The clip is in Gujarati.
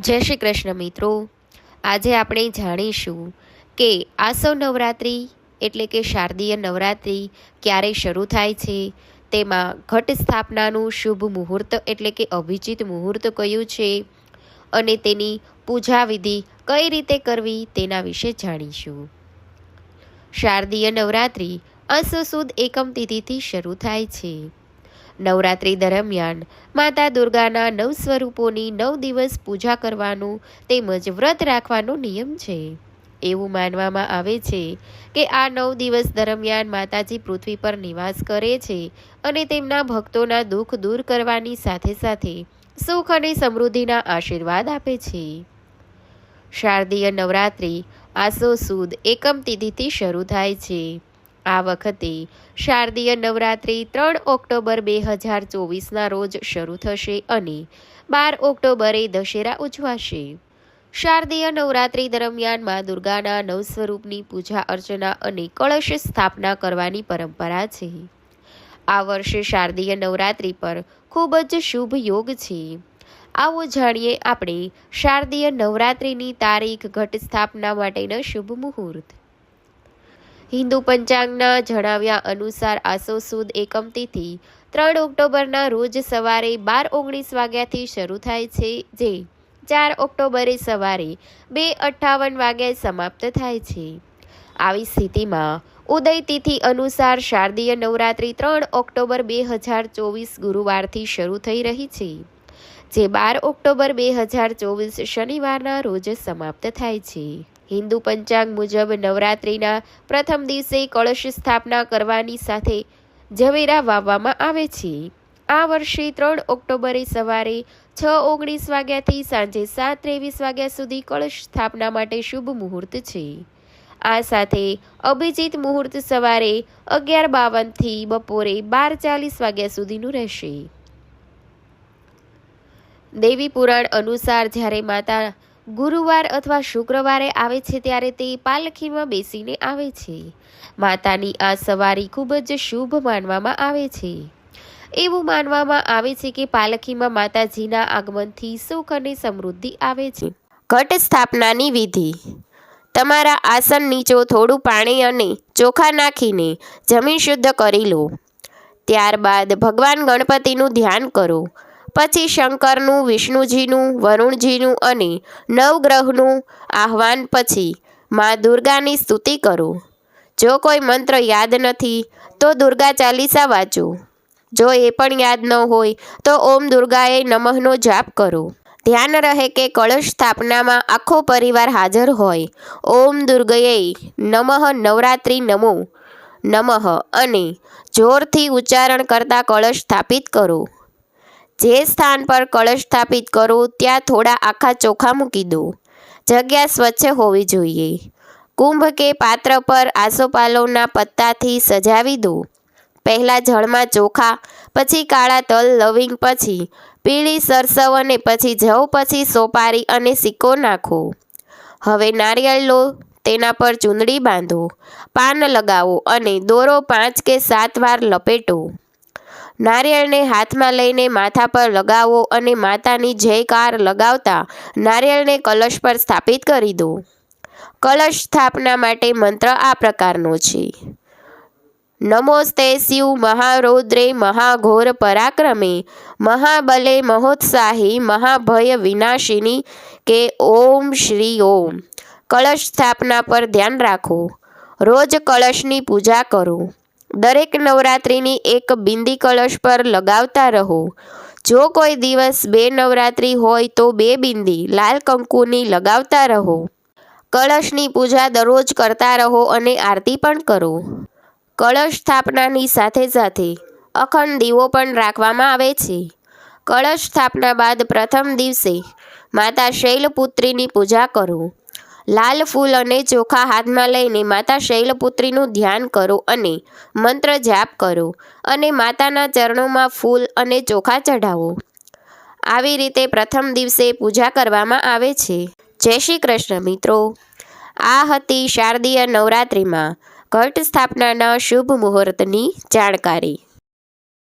જય શ્રી કૃષ્ણ મિત્રો. આજે આપણે જાણીશું કે આસવ નવરાત્રિ એટલે કે શારદીય નવરાત્રિ ક્યારે શરૂ થાય છે, તેમાં ઘટ સ્થાપનાનું શુભ મુહૂર્ત એટલે કે અભિજીત મુહૂર્ત કયું છે અને તેની પૂજા વિધિ કઈ રીતે કરવી તેના વિશે જાણીશું. શારદીય નવરાત્રિ આસો સુદ એકમ તિથિથી શરૂ થાય છે. નવરાત્રિ દરમિયાન માતા દુર્ગાના નવ સ્વરૂપોની નવ દિવસ પૂજા કરવાનું તેમજ વ્રત રાખવાનો નિયમ છે. એવું માનવામાં આવે છે કે આ નવ દિવસ દરમિયાન માતાજી પૃથ્વી પર નિવાસ કરે છે અને તેમના ભક્તોના દુઃખ દૂર કરવાની સાથે સાથે સુખ અને સમૃદ્ધિના આશીર્વાદ આપે છે. શારદીય નવરાત્રિ આસો સુદ એકમ તિથિથી શરૂ થાય છે. આ વખતે શારદીય નવરાત્રિ ત્રણ ઓક્ટોબર બે હજાર ચોવીસના રોજ શરૂ થશે અને બાર ઓક્ટોબરે દશેરા ઉજવાશે. શારદીય નવરાત્રિ દરમિયાન મા દુર્ગાના નવ સ્વરૂપની પૂજા અર્ચના અને કળશ સ્થાપના કરવાની પરંપરા છે. આ વર્ષે શારદીય નવરાત્રિ પર ખૂબ જ શુભ યોગ છે. આવો જાણીએ આપણે શારદીય નવરાત્રિની તારીખ, ઘટ સ્થાપના માટેના શુભ મુહૂર્ત. હિન્દુ પંચાંગના જણાવ્યા અનુસાર આસો સુદ એકમ તિથિ ત્રણ ઓક્ટોબરના રોજ સવારે બાર ઓગણીસ વાગ્યાથી શરૂ થાય છે, જે ચાર ઓક્ટોબરે સવારે બે અઠ્ઠાવન વાગ્યા સમાપ્ત થાય છે. આવી સ્થિતિમાં ઉદય તિથિ અનુસાર શારદીય નવરાત્રિ ત્રણ ઓક્ટોબર બે હજાર ચોવીસ ગુરુવારથી શરૂ થઈ રહી છે, જે બાર ઓક્ટોબર બે હજાર ચોવીસ શનિવારના રોજ સમાપ્ત થાય છે. હિન્દુ પંચાંગ મુજબ નવરાત્રિના પ્રથમ દિવસે કળશ સ્થાપના કરવાની સાથે ઝવેરા વાવવામાં આવે છે. આ વર્ષે ત્રણ ઓક્ટોબરે સવારે છ ઓગણીસ વાગ્યાથી સાંજે સાત ત્રેવીસ વાગ્યા સુધી કળશ સ્થાપના માટે શુભ મુહૂર્ત છે. આ સાથે અભિજીત મુહૂર્ત સવારે અગિયાર બાવનથી બપોરે બાર ચાલીસ વાગ્યા સુધીનું રહેશે. દેવી પુરાણ અનુસાર જ્યારે માતા ગુરુવાર અથવા શુક્રવારે આવે છે ત્યારે તે પાલખીમાં બેસીને આવે છે. માતાની આ સવારી ખૂબ જ શુભ માનવામાં આવે છે. એવું માનવામાં આવે છે કે પાલખીમાં માતાજીના આગમનથી સુખ અને સમૃદ્ધિ આવે છે. ઘટ સ્થાપનાની વિધિ. તમારા આસન નીચો થોડું પાણી અને ચોખા નાખીને જમીન શુદ્ધ કરી લો. ત્યારબાદ ભગવાન ગણપતિનું ધ્યાન કરો. પછી શંકરનું, વિષ્ણુજીનું, વરુણજીનું અને નવગ્રહનું આહ્વાન પછી મા દુર્ગાની સ્તુતિ કરો. જો કોઈ મંત્ર યાદ નથી, તો દુર્ગા ચાલીસા વાંચો. જો એ પણ યાદ ન હોય, તો ઓમ દુર્ગાએ નમઃનો જાપ કરો. ધ્યાન રહે કે કળશ સ્થાપનામાં આખો પરિવાર હાજર હોય. ઓમ દુર્ગયે નમઃ નવરાત્રિ નમો. નમઃ અને જોરથી ઉચ્ચારણ કરતા કળશ સ્થાપિત કરો. જે સ્થાન પર કળશ સ્થાપિત કરો, ત્યાં થોડા આખા ચોખા મૂકી દો જગ્યા સ્વચ્છ હોવી જોઈએ. કુંભ કે પાત્ર પર આસોપાલવના પત્તાથી સજાવી દો પહેલાં જળમાં ચોખા, પછી કાળા તલ લવિંગ પછી પીળી સરસવ અને પછી જવ પછી સોપારી અને સિક્કો નાખો. હવે નારિયેળ લો, તેના પર ચૂંદડી બાંધો. પાન લગાવો અને દોરો પાંચ કે સાત વાર લપેટો. નારિયેળને હાથમાં લઈને માથા પર લગાવો અને માતાની જયકાર લગાવતા નારિયેળને કલશ પર સ્થાપિત કરી દો. કલશ સ્થાપના માટે મંત્ર આ પ્રકારનો છે. નમોસ્તે શિવ મહારૌદ્રે મહાઘોર પરાક્રમે, મહાબલે મહોત્સાહી, મહાભય વિનાશિની કે ઓમ શ્રી ઓમ. કળશ સ્થાપના પર ધ્યાન રાખો. રોજ કળશની પૂજા કરો. દરેક નવરાત્રિની એક બિંદી કળશ પર લગાવતા રહો. જો કોઈ દિવસ બે નવરાત્રિ હોય તો બે બિંદી લાલ કંકુની લગાવતા રહો. કળશની પૂજા દરરોજ કરતા રહો અને આરતી પણ કરો. કળશ સ્થાપનાની સાથે સાથે અખંડ દીવો પણ રાખવામાં આવે છે. કળશ સ્થાપના બાદ પ્રથમ દિવસે માતા શૈલપુત્રીની પૂજા કરો. લાલ ફૂલ અને ચોખા હાથમાં લઈને માતા શૈલપુત્રીનું ધ્યાન કરો અને મંત્ર જાપ કરો અને માતાના ચરણોમાં ફૂલ અને ચોખા ચઢાવો. આવી રીતે પ્રથમ દિવસે પૂજા કરવામાં આવે છે. જય શ્રી કૃષ્ણ મિત્રો. આ હતી શારદીય નવરાત્રિમાં ઘટ સ્થાપનાના શુભ મુહૂર્તની જાણકારી.